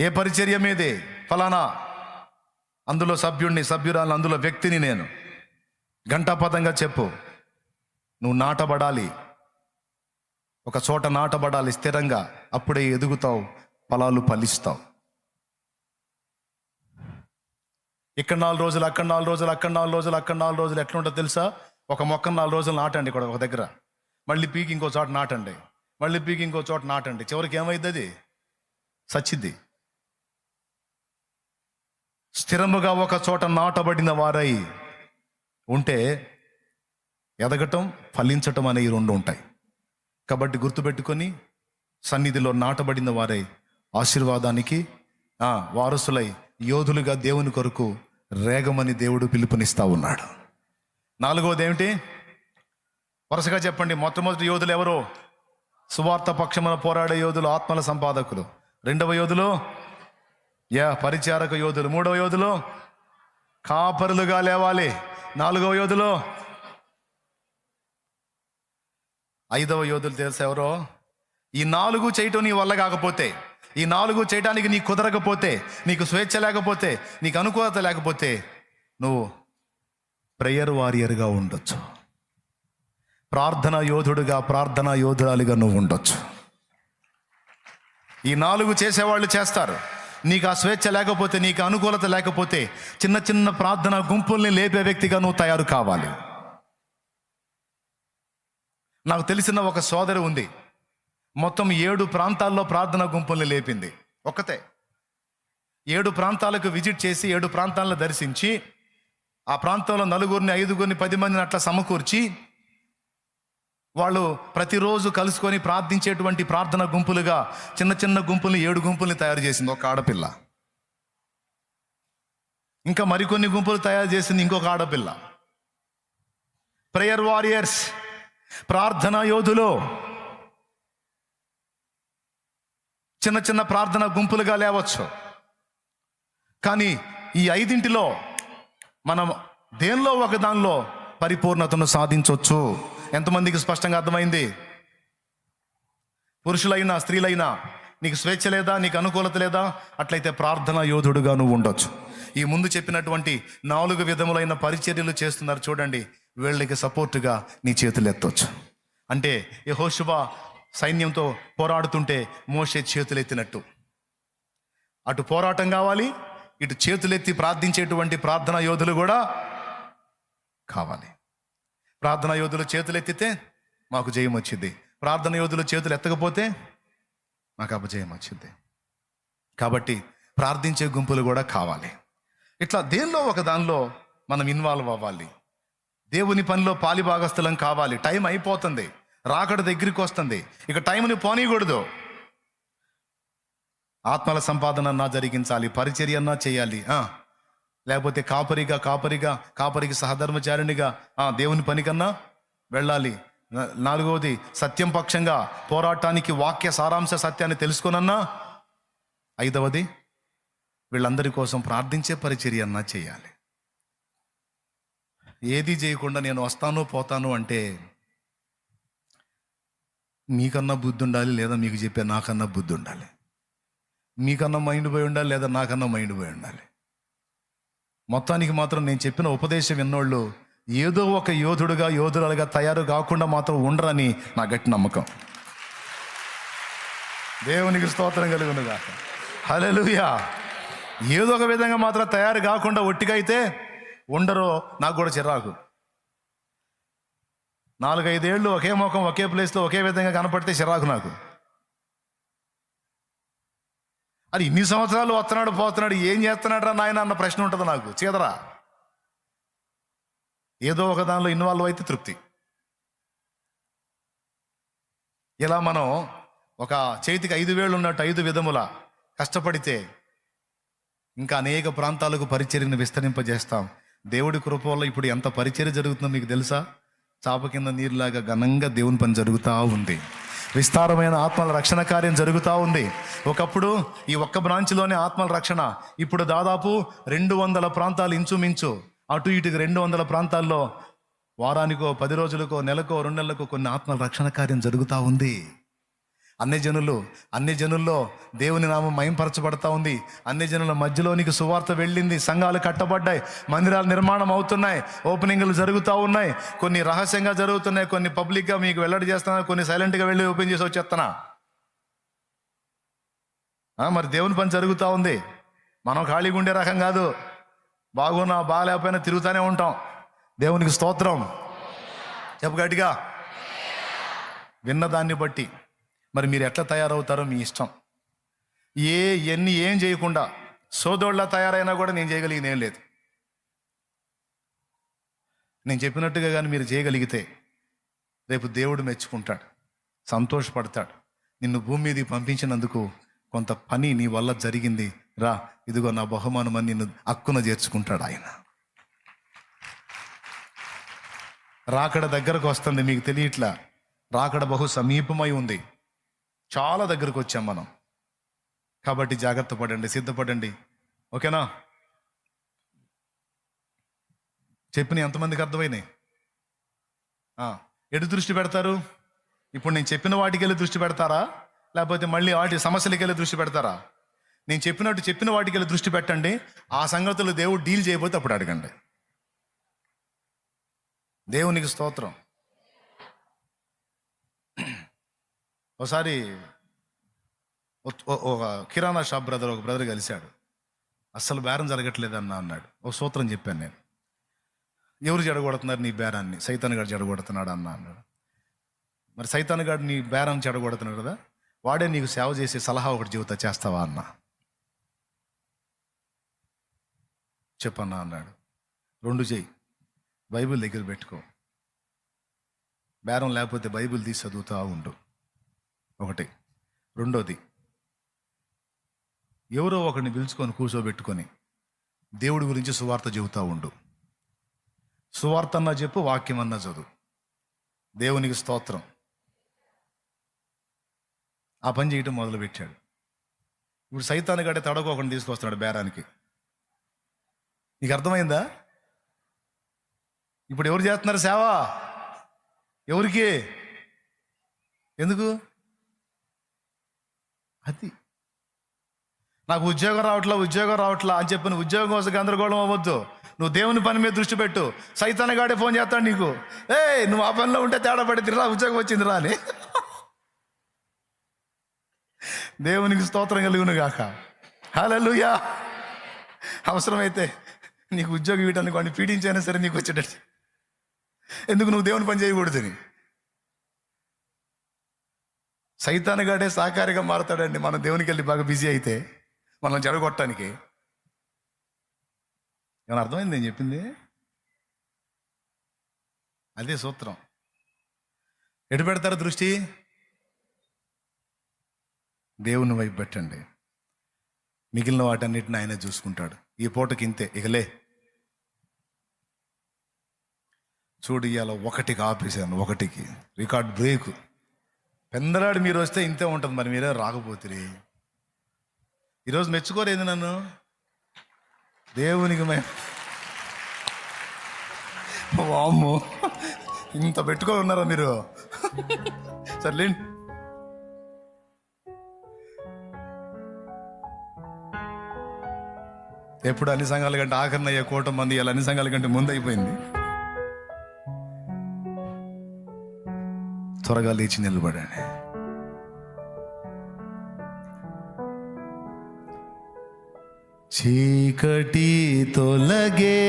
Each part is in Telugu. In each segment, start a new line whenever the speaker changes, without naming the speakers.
ఏ పరిచర్య మీదే? ఫలానా. అందులో సభ్యుణ్ణి సభ్యురాలు అందులో వ్యక్తిని నేను. ఘంటాపదంగా చెప్పు. నువ్వు నాటబడాలి. ఒక చోట నాటబడాలి స్థిరంగా. అప్పుడే ఎదుగుతావు ఫలాలు ఫలిస్తావు. ఇక్కడ నాలుగు రోజులు అక్కడ నాలుగు రోజులు అక్కడ నాలుగు రోజులు అక్కడ నాలుగు రోజులు ఎట్లుంటో తెలుసా? ఒక మొక్క నాలుగు రోజులు నాటండి ఇక్కడ ఒక దగ్గర. మళ్ళీ పీకి ఇంకో చోట నాటండి. మళ్ళీ పీకి ఇంకో చోట నాటండి. చివరికి ఏమైంది అది సచ్చిద్ది. స్థిరముగా ఒక చోట నాటబడిన వారై ఉంటే ఎదగటం ఫలించటం అనే ఈ రెండు ఉంటాయి. కాబట్టి గుర్తుపెట్టుకొని సన్నిధిలో నాటబడిన వారై ఆశీర్వాదానికి వారసులై యోధులుగా దేవుని కొరకు రేగమని దేవుడు పిలుపునిస్తా ఉన్నాడు. నాలుగవది ఏమిటి? వరుసగా చెప్పండి. మొట్టమొదటి యోధులు ఎవరు? సువార్త పక్షమున పోరాడే యోధులు ఆత్మల సంపాదకులు. రెండవ యోధులు? యా పరిచారక యోధులు. మూడవ యోధులు? కాపరులుగా లేవాలి. నాలుగవ యోధులు? ఐదవ యోధులు తెలుసు ఎవరో? ఈ నాలుగు చేయటం నీ వల్ల కాకపోతే ఈ నాలుగు చేయడానికి నీకు కుదరకపోతే నీకు స్వేచ్ఛ లేకపోతే నీకు అనుకూలత లేకపోతే నువ్వు ప్రేయర్ వారియర్గా ఉండొచ్చు. ప్రార్థన యోధుడుగా ప్రార్థన యోధురాలిగా నువ్వు ఉండొచ్చు. ఈ నాలుగు చేసేవాళ్ళు చేస్తారు. నీకు ఆ స్వేచ్ఛ లేకపోతే నీకు అనుకూలత లేకపోతే చిన్న చిన్న ప్రార్థన గుంపుల్ని లేపే వ్యక్తిగా నువ్వు తయారు కావాలి. నాకు తెలిసిన ఒక సోదరి ఉంది. మొత్తం ఏడు ప్రాంతాల్లో ప్రార్థన గుంపుల్ని లేపింది. ఒకతే ఏడు ప్రాంతాలకు విజిట్ చేసి ఏడు ప్రాంతాలను దర్శించి ఆ ప్రాంతంలో నలుగురిని ఐదుగురిని పది మందిని అట్లా సమకూర్చి వాళ్ళు ప్రతిరోజు కలుసుకొని ప్రార్థించేటువంటి ప్రార్థన గుంపులుగా చిన్న చిన్న గుంపుల్ని ఏడు గుంపుల్ని తయారు చేసింది ఒక ఆడపిల్ల. ఇంకా మరికొన్ని గుంపులు తయారు చేసింది ఇంకొక ఆడపిల్ల. ప్రేయర్ వారియర్స్ ప్రార్థన యోధులు. చిన్న చిన్న ప్రార్థన గుంపులుగా లేవచ్చు. కానీ ఈ ఐదింటిలో మనం దేనిలో ఒక దానిలో పరిపూర్ణతను సాధించవచ్చు ఎంతమందికి స్పష్టంగా అర్థమైంది? పురుషులైనా స్త్రీలైనా నీకు స్వేచ్ఛ లేదా నీకు అనుకూలత లేదా అట్లయితే ప్రార్థన యోధుడుగా నువ్వు ఉండొచ్చు. ఈ ముందు చెప్పినటువంటి నాలుగు విధములైన పరిచర్యలు చేస్తున్నారు చూడండి. వీళ్ళకి సపోర్టుగా నీ చేతులు ఎత్తవచ్చు అంటే యహోశుభ సైన్యంతో పోరాడుతుంటే మోషే చేతులెత్తినట్టు. అటు పోరాటం కావాలి ఇటు చేతులెత్తి ప్రార్థించేటువంటి ప్రార్థనా యోధులు కూడా కావాలి. ప్రార్థనా యోధులు చేతులు ఎత్తితే మాకు జయం వచ్చింది. ప్రార్థన యోధులు చేతులు ఎత్తకపోతే మాకు అపజయం వచ్చింది. కాబట్టి ప్రార్థించే గుంపులు కూడా కావాలి. ఇట్లా దేనిలో ఒక దానిలో మనం ఇన్వాల్వ్ అవ్వాలి? దేవుని పనిలో పాలిభాగస్థలం కావాలి. టైం అయిపోతుంది. రాకడ దగ్గరికి వస్తుంది. ఇక టైంని పోనీయకూడదు. ఆత్మల సంపాదన అన్నా జరిగించాలి. పరిచర్య అన్నా చేయాలి. ఆ. లేకపోతే కాపరిగా కాపరిగా కాపరికి సహధర్మచారిణిగా దేవుని పని కన్నా వెళ్ళాలి. నాలుగవది సత్యం పక్షంగా పోరాటానికి వాక్య సారాంశ సత్యాన్ని తెలుసుకునన్నా. ఐదవది వీళ్ళందరి కోసం ప్రార్థించే పరిచర్య అన్నా చేయాలి. ఏది చేయకుండా నేను వస్తాను పోతాను అంటే మీకన్నా బుద్ధి ఉండాలి లేదా మీకు చెప్పే నాకన్నా బుద్ధి ఉండాలి మీకన్నా మైండ్ పోయి ఉండాలి లేదా నాకన్నా మైండ్ పోయి ఉండాలి. మొత్తానికి మాత్రం నేను చెప్పిన ఉపదేశం విన్నోళ్ళు ఏదో ఒక యోధుడుగా యోధురాలుగా తయారు కాకుండా మాత్రం ఉండరని నా గట్టి నమ్మకం. దేవునికి స్తోత్రం కలుగునుగా హల్లెలూయా. ఏదో ఒక విధంగా మాత్రం తయారు కాకుండా ఒట్టిగా అయితే ఉండరో నాకు కూడా చిరాకు. నాలుగైదేళ్ళు ఒకే ముఖం ఒకే ప్లేస్లో ఒకే విధంగా కనపడితే చిరాకు నాకు. అది ఇన్ని సంవత్సరాలు వస్తున్నాడు పోతున్నాడు ఏం చేస్తున్నాడు రా నాయన అన్న ప్రశ్న ఉంటుంది నాకు. చీదరా? ఏదో ఒక దానిలో ఇన్వాల్వ్ అయితే తృప్తి. ఇలా మనం ఒక చేతికి ఐదు వేళ్ళు ఉన్నట్టు ఐదు విధముల కష్టపడితే ఇంకా అనేక ప్రాంతాలకు పరిచర్యను విస్తరింపజేస్తాం. దేవుడి కృప వల్ల ఇప్పుడు ఎంత పరిచర్య జరుగుతుందో మీకు తెలుసా? చాప కింద నీరులాగా ఘనంగా దేవుని పని జరుగుతూ ఉంది. విస్తారమైన ఆత్మల రక్షణ కార్యం జరుగుతూ ఉంది. ఒకప్పుడు ఈ ఒక్క బ్రాంచ్లోనే ఆత్మల రక్షణ. ఇప్పుడు దాదాపు రెండు వందల ప్రాంతాలు ఇంచుమించు. అటు ఇటు రెండు వందల ప్రాంతాల్లో వారానికో పది రోజులకో నెలకో రెండు నెలలకో కొన్ని ఆత్మల రక్షణ కార్యం జరుగుతూ ఉంది. అన్ని జనులు అన్ని జనుల్లో దేవుని నామం మయంపరచబడతా ఉంది. అన్ని జనుల మధ్యలో నీకు సువార్త వెళ్ళింది. సంఘాలు కట్టబడ్డాయి. మందిరాలు నిర్మాణం అవుతున్నాయి. ఓపెనింగ్లు జరుగుతూ ఉన్నాయి. కొన్ని రహస్యంగా జరుగుతున్నాయి. కొన్ని పబ్లిక్గా మీకు వెల్లడి చేస్తున్నా కొన్ని సైలెంట్గా వెళ్ళి ఓపెన్ చేసి వచ్చేస్తున్నా. మరి దేవుని పని జరుగుతూ ఉంది. మనం ఖాళీగా ఉండే రకం కాదు. బాగున్నా బాగాలేకపోయినా తిరుగుతూనే ఉంటాం. దేవునికి స్తోత్రం. చెప్పు గట్టిగా. విన్నదాన్ని బట్టి. మరి మీరు ఎట్లా తయారవుతారో మీ ఇష్టం. ఏ ఎన్ని ఏం చేయకుండా సోదోళ్ళ తయారైనా కూడా నేను చేయగలిగింది ఏం లేదు. నేను చెప్పినట్టుగా కానీ మీరు చేయగలిగితే రేపు దేవుడు మెచ్చుకుంటాడు సంతోషపడతాడు. నిన్ను భూమి మీదకి పంపించినందుకు కొంత పని నీ వల్ల జరిగింది. రా ఇదిగో నా బహుమానం అని నిన్ను అక్కున చేర్చుకుంటాడు ఆయన. రాకడ దగ్గరకు వస్తుంది మీకు తెలియట్లా. రాకడ బహు సమీపమై ఉంది. చాలా దగ్గరకు వచ్చాం మనం. కాబట్టి జాగ్రత్త పడండి సిద్ధపడండి. ఓకేనా? చెప్పిన ఎంతమందికి అర్థమైనాయి? ఎటు దృష్టి పెడతారు? ఇప్పుడు నేను చెప్పిన వాటికి వెళ్ళి దృష్టి పెడతారా? లేకపోతే మళ్ళీ వాటి సమస్యలకి వెళ్ళి దృష్టి పెడతారా? నేను చెప్పినట్టు చెప్పిన వాటికి వెళ్ళి దృష్టి పెట్టండి. ఆ సంగతులు దేవుడు డీల్ చేయబోతే అప్పుడు అడగండి. దేవునికి స్తోత్రం. ఒకసారి ఒక- ఒక- కిరాణా షాప్ బ్రదర్ ఒక బ్రదర్ కలిశాడు. అస్సలు బేరం జరగట్లేదన్న అన్నాడు. ఒక సూత్రం చెప్పాను నేను. ఎవరు జడగొడుతున్నారు నీ బేరాన్ని? సైతాన్ గారు జడగొడుతున్నాడు అన్న అన్నాడు. మరి సైతాన్ గారు నీ బేరం చెడగొడుతున్నాడు కదా? వాడే నీకు సేవ చేసే సలహా ఒకటి జీవిత చేస్తావా అన్న. చెప్పన్నా అన్నాడు. రెండు చేయి బైబిల్ దగ్గర పెట్టుకో. బేరం లేకపోతే బైబిల్ తీసి చదువుతూ ఉండు. ఒకటి. రెండోది ఎవరో ఒకరిని పిలుచుకొని కూర్చోబెట్టుకొని దేవుడి గురించి సువార్త చెబుతా ఉండు. సువార్త అన్నా చెప్పు వాక్యం అన్నా చదువు. దేవునికి స్తోత్రం. ఆ పని చేయటం మొదలుపెట్టాడు. ఇప్పుడు సైతాన్ని గడే తడకోకుండా తీసుకొస్తున్నాడు బేరానికి. నీకు అర్థమైందా? ఇప్పుడు ఎవరు చేస్తున్నారు సేవ? ఎవరికి? ఎందుకు? అది. నాకు ఉద్యోగం రావట్లా ఉద్యోగం రావట్లా అని చెప్పిన ఉద్యోగం కోసం గందరగోళం అవ్వద్దు. నువ్వు దేవుని పని మీద దృష్టి పెట్టు. సైతాన్ని గాడే ఫోన్ చేస్తాడు నీకు. ఏ నువ్వు ఆ పనిలో ఉంటే తేడా పడింది రా ఉద్యోగం వచ్చింది రా అని. దేవునికి స్తోత్రం కలుగును గాక. హల్లెలూయా. అవసరమైతే నీకు ఉద్యోగం ఇవ్వడానికి వాడిని పీడించైనా సరే నీకు వచ్చేటట్టు. ఎందుకు నువ్వు దేవుని పని చేయకూడదని సైతానుగాడే సహకారిగా మారతాడండి. మనం దేవునికి వెళ్ళి బాగా బిజీ అయితే మనం జడగొట్టడానికి. ఏమైనా అర్థమైంది నేను చెప్పింది? అదే సూత్రం. ఎటు పెడతారు దృష్టి? దేవుని వైపు పెట్టండి. మిగిలిన వాటన్నిటిని ఆయన చూసుకుంటాడు. ఈ పూటకి ఇంతే. ఇకలే చూడు ఇవాళ ఒకటికి ఆపేశాను ఒకటికి. Record break. పెందలాడు మీరు వస్తే ఇంతే ఉంటుంది మరి మీరే రాకపోతే ఈరోజు మెచ్చుకోలేదు నన్ను. దేవునికి మే వామ్మో ఇంత పెట్టుకొని ఉన్నారా మీరు? సర్లేండి ఎప్పుడు అన్ని సంఘాల కంటే ఆఖరణ అయ్యే కోట మంది ఇలా అన్ని సంఘాల కంటే ముందు అయిపోయింది త్వరగా లేచి నిలబడండి. చీకటి తొలగే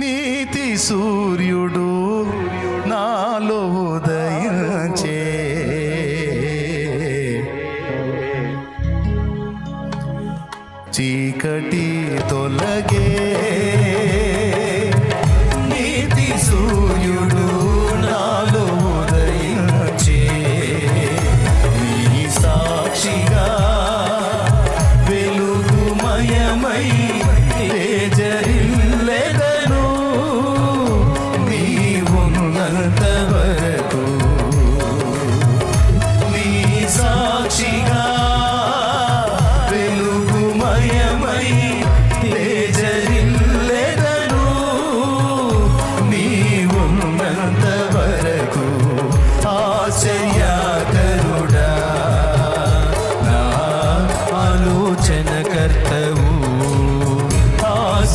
నీతి సూర్యుడు నాలో ఉదయించే. చీకటి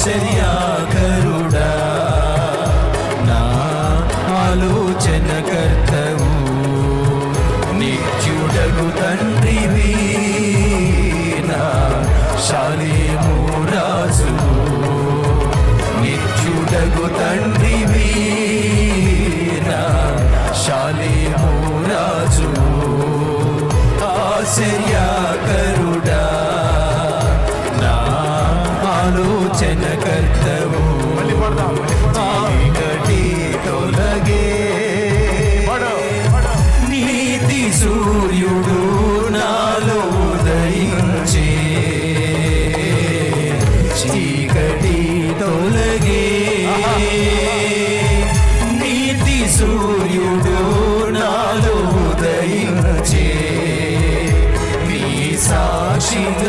ఆశ్చర్యాకరుడా నా ఆలోచన కర్తవు నిత్యుడగు తండ్రివి. నా శాలేము రాజు నిత్యుడగు తండ్రివి. నా శాలేము
రాజు ఆశ్చర్యా see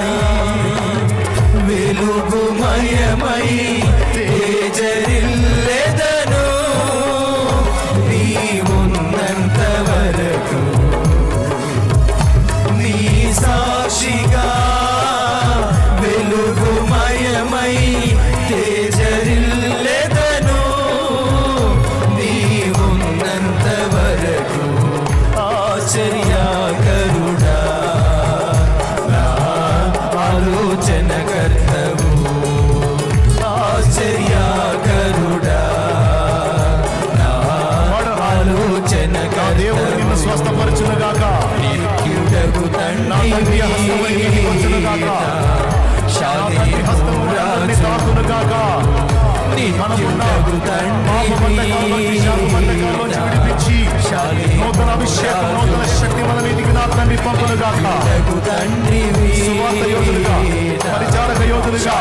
నాకు తండ్రి నూతన అభిషేకం నూతన శక్తి మన మీదికి నా తండ్రి పంపులుగా
తండ్రి
పరిచారక యోధులుగా